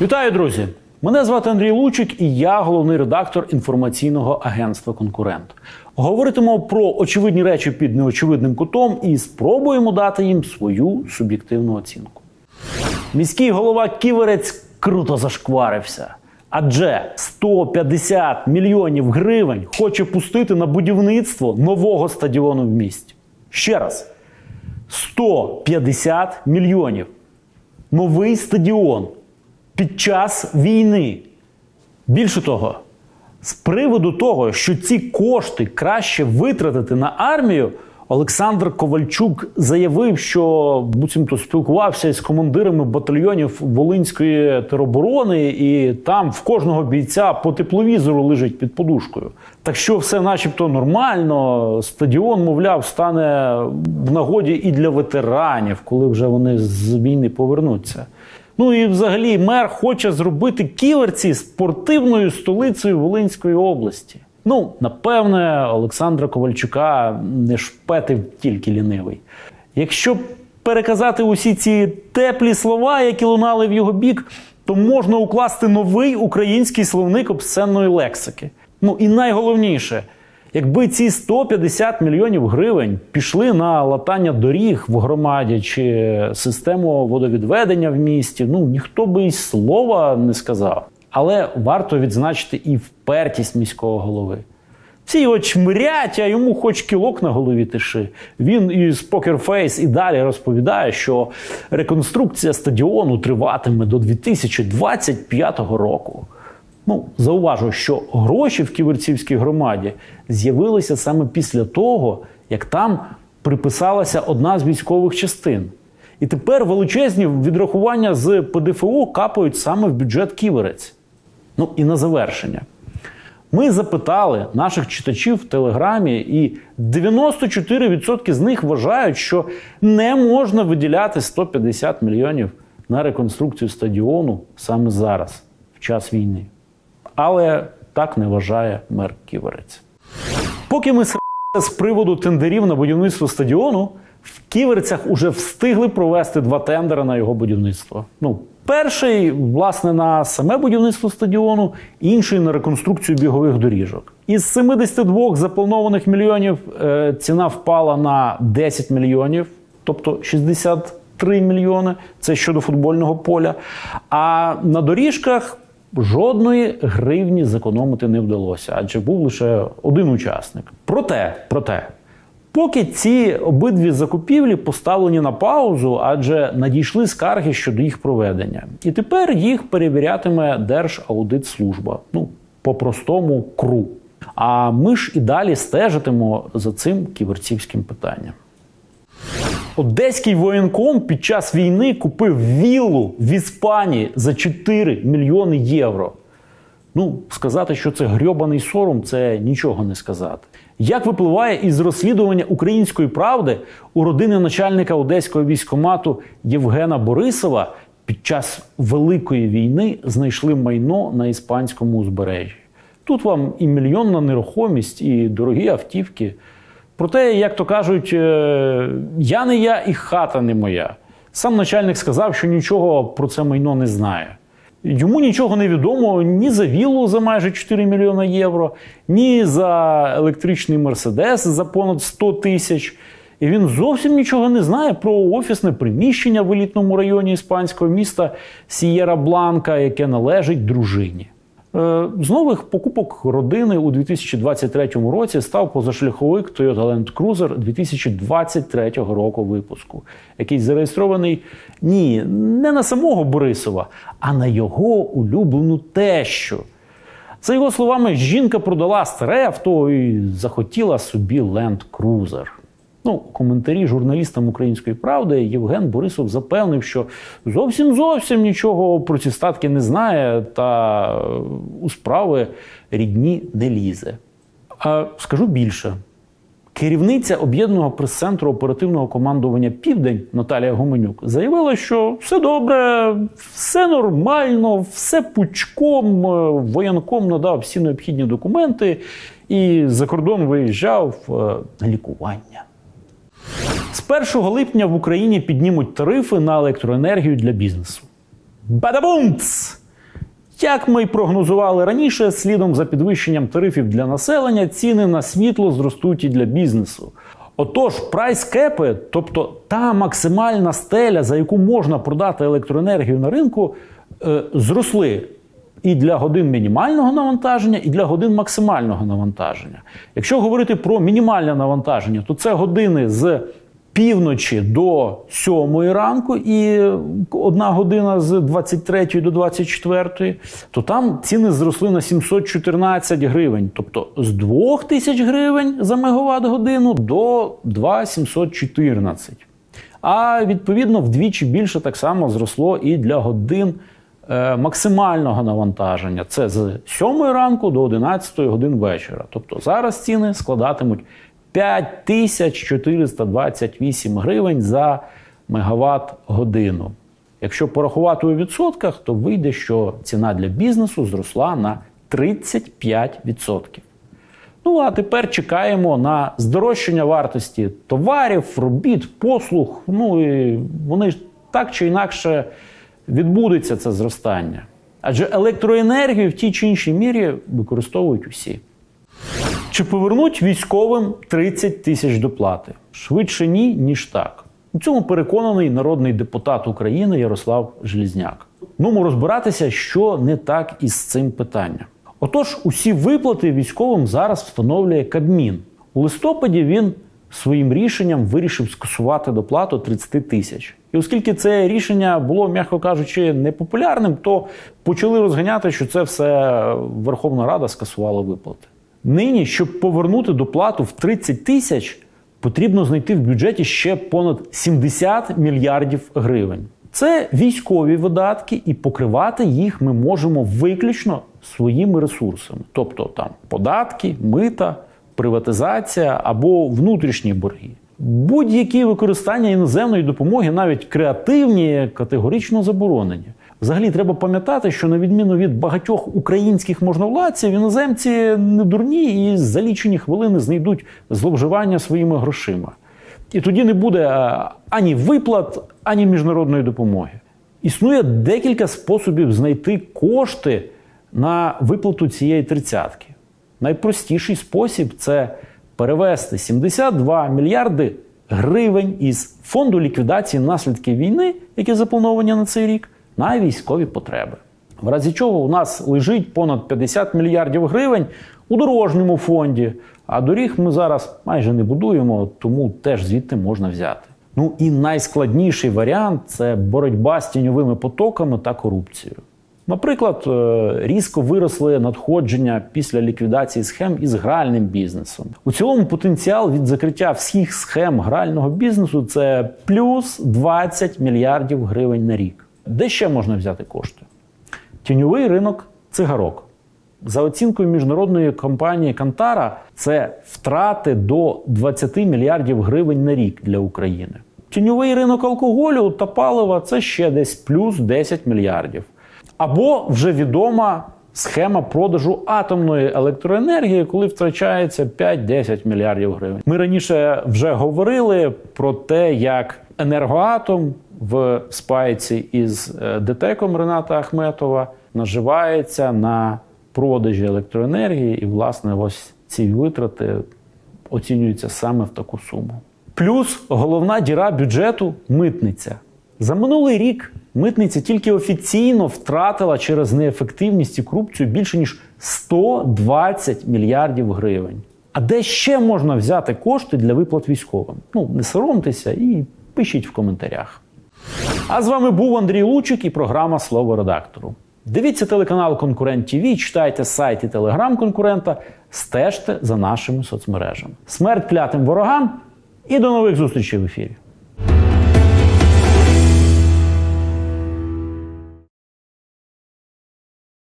Вітаю, друзі! Мене звати Андрій Лучик, і я головний редактор інформаційного агентства Конкурент. Говоритимо про очевидні речі під неочевидним кутом і спробуємо дати їм свою суб'єктивну оцінку. Міський голова Ківерець круто зашкварився. Адже 150 мільйонів гривень хоче пустити на будівництво нового стадіону в місті. Ще раз: 150 мільйонів. Новий стадіон під час війни. Більше того, з приводу того, що ці кошти краще витратити на армію, Олександр Ковальчук заявив, що буцімто спілкувався із командирами батальйонів Волинської тероборони, і там в кожного бійця по тепловізору лежить під подушкою. Так що все, начебто, нормально. Стадіон, мовляв, стане в нагоді і для ветеранів, коли вже вони з війни повернуться. Ну і взагалі мер хоче зробити ківерці спортивною столицею Волинської області. Ну, напевне, Олександра Ковальчука не шпетив тільки лінивий. Якщо переказати усі ці теплі слова, які лунали в його бік, то можна укласти новий український словник обсценної лексики. Ну і найголовніше, якби ці 150 мільйонів гривень пішли на латання доріг в громаді чи систему водовідведення в місті, ну ніхто би й слова не сказав. Але варто відзначити і впертість міського голови. Всі його чмирять, а йому хоч кілок на голові тиши. Він із Покерфейс і далі розповідає, що реконструкція стадіону триватиме до 2025 року. Ну, зауважу, що гроші в Ківерцівській громаді з'явилися саме після того, як там приписалася одна з військових частин. І тепер величезні відрахування з ПДФО капають саме в бюджет Ківерець. Ну і на завершення. Ми запитали наших читачів в Телеграмі, і 94% з них вважають, що не можна виділяти 150 мільйонів на реконструкцію стадіону саме зараз, в час війни. Але так не вважає мер Ківерець. Поки ми з приводу тендерів на будівництво стадіону, в Ківерцях уже встигли провести два тендери на його будівництво. Ну, перший, власне, на саме будівництво стадіону, інший на реконструкцію бігових доріжок. Із 72 запланованих мільйонів е, ціна впала на 10 мільйонів, тобто 63 мільйони. Це щодо футбольного поля. А на доріжках жодної гривні зекономити не вдалося, адже був лише один учасник. Проте, проте. Поки ці обидві закупівлі поставлені на паузу, адже надійшли скарги щодо їх проведення, і тепер їх перевірятиме Держаудитслужба. Ну по-простому КРУ. А ми ж і далі стежитимо за цим ківерцівським питанням. Одеський воєнком під час війни купив віллу в Іспанії за 4 мільйони євро. Ну, сказати, що це грьобаний сором, це нічого не сказати. Як випливає із розслідування української правди у родини начальника одеського військомату Євгена Борисова під час Великої війни знайшли майно на іспанському узбережжі. Тут вам і мільйонна нерухомість, і дорогі автівки. Проте, як то кажуть, е, я не я і хата не моя. Сам начальник сказав, що нічого про це майно не знає. Йому нічого не відомо ні за віллу за майже 4 мільйони євро, ні за електричний мерседес за понад 100 тисяч. І він зовсім нічого не знає про офісне приміщення в елітному районі іспанського міста Сієра Бланка, яке належить дружині. Е, З нових покупок родини у 2023 році став позашляховик Toyota Land Cruiser 2023 року випуску, який зареєстрований ні, не на самого Борисова, а на його улюблену тещу. За його словами, жінка продала старе авто і захотіла собі Land Cruiser. Ну, коментарі журналістам Української правди Євген Борисов запевнив, що зовсім зовсім нічого про ці статки не знає та е, у справи рідні не лізе. А скажу більше. Керівниця об'єднаного прес-центру оперативного командування Південь Наталія Гоменюк заявила, що все добре, все нормально, все пучком. е, Воєнком надав всі необхідні документи і за кордон виїжджав е, лікування. З 1 липня в Україні піднімуть тарифи на електроенергію для бізнесу. Бадабумц! Як ми й прогнозували раніше, слідом за підвищенням тарифів для населення ціни на світло зростуть і для бізнесу. Отож, прайс-кепи, тобто та максимальна стеля, за яку можна продати електроенергію на ринку, е, зросли і для годин мінімального навантаження, і для годин максимального навантаження. Якщо говорити про мінімальне навантаження, то це години з півночі до 7 ранку і одна година з 23 до 24, то там ціни зросли на 714 гривень. Тобто з 2 тисяч гривень за мегаватт годину до 2,714. А відповідно вдвічі більше так само зросло і для годин е, максимального навантаження. Це з 7 ранку до 11 годин вечора. Тобто зараз ціни складатимуть 5428 гривень за мегаватт годину. Якщо порахувати у відсотках, то вийде, що ціна для бізнесу зросла на 35%. Ну а тепер чекаємо на здорожчання вартості товарів, робіт, послуг. Ну і вони ж так чи інакше відбудеться це зростання. Адже електроенергію в тій чи іншій мірі використовують усі. Чи повернуть військовим 30 тисяч доплати? Швидше ні, ніж так. У цьому переконаний народний депутат України Ярослав Желізняк. Ну, розбиратися, що не так із цим питанням. Отож, усі виплати військовим зараз встановлює Кабмін. У листопаді він своїм рішенням вирішив скасувати доплату 30 тисяч. І оскільки це рішення було, м'яко кажучи, непопулярним, то почали розганяти, що це все Верховна Рада скасувала виплати. Нині, щоб повернути доплату в 30 тисяч, потрібно знайти в бюджеті ще понад 70 мільярдів гривень. Це військові видатки, і покривати їх ми можемо виключно своїми ресурсами, тобто там податки, мита, приватизація або внутрішні борги. Будь-які використання іноземної допомоги, навіть креативні, категорично заборонені. Взагалі треба пам'ятати, що на відміну від багатьох українських можновладців, іноземці не дурні і за лічені хвилини знайдуть зловживання своїми грошима. І тоді не буде е, ані виплат, ані міжнародної допомоги. Існує декілька способів знайти кошти на виплату цієї тридцятки. Найпростіший спосіб це перевести 72 мільярди гривень із фонду ліквідації наслідків війни, які заплановані на цей рік, на військові потреби. В разі чого у нас лежить понад 50 мільярдів гривень у дорожньому фонді, а доріг ми зараз майже не будуємо, тому теж звідти можна взяти. Ну і найскладніший варіант це боротьба з тіньовими потоками та корупцією. Наприклад, е, різко виросли надходження після ліквідації схем із гральним бізнесом. У цілому потенціал від закриття всіх схем грального бізнесу це плюс 20 мільярдів гривень на рік. Де ще можна взяти кошти? Тіньовий ринок цигарок. За оцінкою міжнародної компанії Кантара, це втрати до 20 мільярдів гривень на рік для України. Тіньовий ринок алкоголю та палива це ще десь плюс 10 мільярдів. Або вже відома схема продажу атомної електроенергії, коли втрачається 5-10 мільярдів гривень. Ми раніше вже говорили про те, як енергоатом в спайці із е, ДТЕКом Рената Ахметова наживається на продажі електроенергії, і, власне, ось ці витрати оцінюються саме в таку суму. Плюс головна діра бюджету митниця. За минулий рік митниця тільки офіційно втратила через неефективність і корупцію більше ніж 120 мільярдів гривень. А де ще можна взяти кошти для виплат військовим? Ну не соромтеся і пишіть в коментарях. А з вами був Андрій Лучик і програма Слово редактору. Дивіться телеканал Конкурент ТВ, читайте сайт і телеграм конкурента, стежте за нашими соцмережами. Смерть клятим ворогам і до нових зустрічей в ефірі.